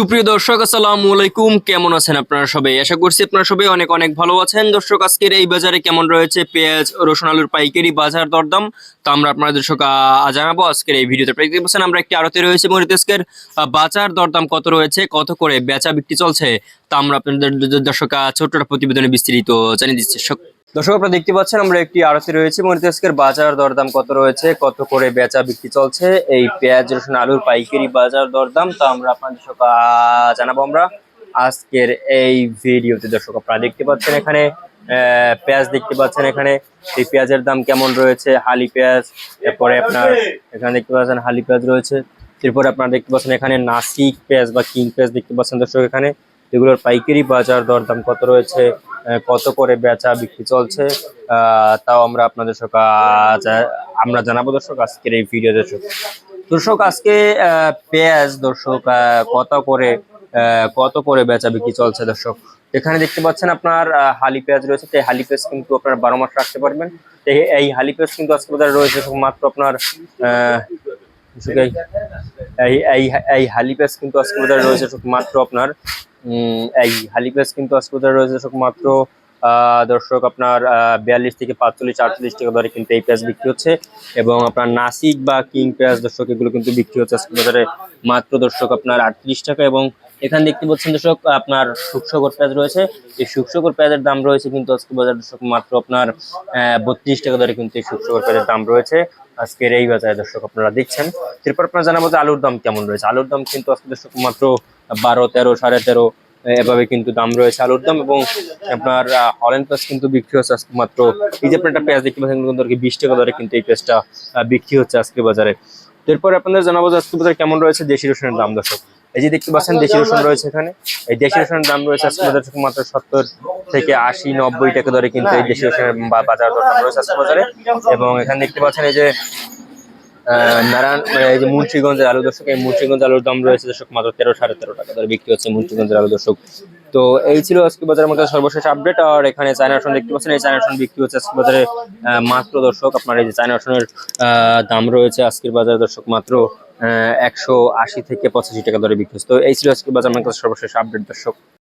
সুপ্রিয় দর্শক, আসসালামু আলাইকুম। কেমন আছেন আপনারা সবাই? আশা করছি আপনারা সবাই অনেক অনেক ভালো আছেন। দর্শক, আজকের এই বাজারে কেমন রয়েছে? পেঁয়াজ, রসুন, আলুর পাইকারি বাজার দরদাম তো আমরা আপনাদের দর্শক জানাব আজকের এই ভিডিওতে। আপনারা দেখতে পাচ্ছেন, আমরা একটি আড়তে রয়েছে মরিতেস্কের বাজার দরদাম কত রয়েছে, কত করে বেচা বিক্রি চলছে তা আমরা আপনাদের দর্শক ছোট্ট প্রতিবেদনে বিস্তারিত জানিয়ে দিচ্ছি। দর্শক, আপনারা দেখতে পাচ্ছেন আমরা একটি আড়তে রয়েছে মরিতেস্কের বাজার দরদাম কত রয়েছে, কত করে বেচা বিক্রি চলছে, এই পেঁয়াজ, রসুন, আলুর পাইকারি বাজার দরদাম তা আমরা আপনাদের দর্শক জানাব আমরা আজকের এই ভিডিওতে। দর্শক, আপনারা দেখতে পাচ্ছেন এখানে পেঁয়াজ দেখতে পাচ্ছেন এখানে, এই পেঁয়াজের দাম কেমন রয়েছে, হালি পেঁয়াজ, এরপরে আপনার এখানে দেখতে পাচ্ছেন হালি পেঁয়াজ রয়েছে, এরপরে আপনারা দেখতে পাচ্ছেন এখানে নাসিক পেঁয়াজ বা কিং পেঁয়াজ দেখতে পাচ্ছেন দর্শক, এখানে এগুলোর পাইকারি বাজার দরদাম কত রয়েছে কত করে বেচা বিক্রি চলছে তাও আমরা আপনাদের সঙ্গে আমরা জানাব দর্শক আজকের এই ভিডিও দর্শক দর্শক, আজকে পেঁয়াজ দর্শক কত করে কত করে বেচা বিক্রি চলছে দর্শক? এখানে দেখতে পাচ্ছেন আপনার হালি পেঁয়াজ রয়েছে, তো হালি পেঁয়াজ কিন্তু আপনার বারো মাস রাখতে পারবেন। এই- হালি পেঁয়াজ কিন্তু আজকে বাজারে রয়েছে মাত্র আপনার এই- এই হালি পেঁয়াজ কিন্তু আজকে বাজারে রয়েছে মাত্র আপনার এই হালি কিন্তু আজকে রয়েছে মাত্র আহ, দর্শক আপনার বিয়াল্লিশ থেকে পাঁচচল্লিশ আটচল্লিশ টাকা দরে কিন্তু এই পেঁয়াজ বিক্রি হচ্ছে। এবং আপনার নাসিক বা কিং পেঁয়াজ দর্শক এগুলো কিন্তু বিক্রি হচ্ছে আজকে মাত্র দর্শক আপনার আটত্রিশ টাকা এবং এখানে দেখতে পাচ্ছেন দর্শক, আপনার শুকসাগর পেঁয়াজ রয়েছে। এই শুকসাগর পেঁয়াজের দাম রয়েছে কিন্তু আজকে বাজার দর্শক মাত্র আপনার বত্রিশ টাকা দরে কিন্তু এই শুকসাগর পেঁয়াজের দাম রয়েছে। আজকের এই বাজারে দর্শক আপনারা দেখছেন। এরপর আপনারা জানাব যে আলুর দাম কেমন রয়েছে। আলুর দাম কিন্তু আজকে দর্শক মাত্র বারো, তেরো, সাড়ে তেরো এভাবে কিন্তু দাম রয়েছে আলুর দাম এবং আপনার হলেন পেঁয়াজ কিন্তু বিক্রি হচ্ছে আজকে মাত্র, এই যে আপনার একটা পেঁয়াজ দেখতে পাচ্ছেন কিন্তু বিশ টাকা দরে কিন্তু এই পেঁয়াজটা বিক্রি হচ্ছে আজকে বাজারে। এরপর আপনাদের জানাব যে আজকে বাজারে কেমন রয়েছে দেশি রসুনের দাম দর্শক। এই যে দেখতে পাচ্ছেন দেশি রসুন রয়েছে। এখানে। এই দেশি রসুনের দাম রয়েছে আজকে বাজারে মাত্র সত্তর থেকে আশি নব্বই টাকা দরে কিন্তু এই দেশি রসুনের বাজার দর দাম রয়েছে আজকে বাজারে। এবং এখানে দেখতে পাচ্ছেন এই যে নারায়ণ মানে এই যে মুন্সিগঞ্জের আলু দর্শক এই মুন্সিগঞ্জ আলুর দাম রয়েছে দর্শক মাত্র তেরো সাড়ে তেরো টাকা দরে বিক্রি হচ্ছে মুন্সিগঞ্জের আলু দর্শক। তো এই ছিল আজকে বাজারের মধ্যে সর্বশেষ আপডেট আর এখানে চায়না রসুন দেখতে পাচ্ছেন এই চায়না রসুন বিক্রি হচ্ছে আজকে বাজারে মাত্র দর্শক। আপনার এই যে চায়না রসুনের আহ, দাম রয়েছে আজকের বাজারে দর্শক মাত্র একশো আশি থেকে পঁচাশি টাকা দরে বিক্রি হচ্ছে। তো এই ছিল আজকে বাজার মার্কেট সর্বশেষ আপডেট, দর্শক।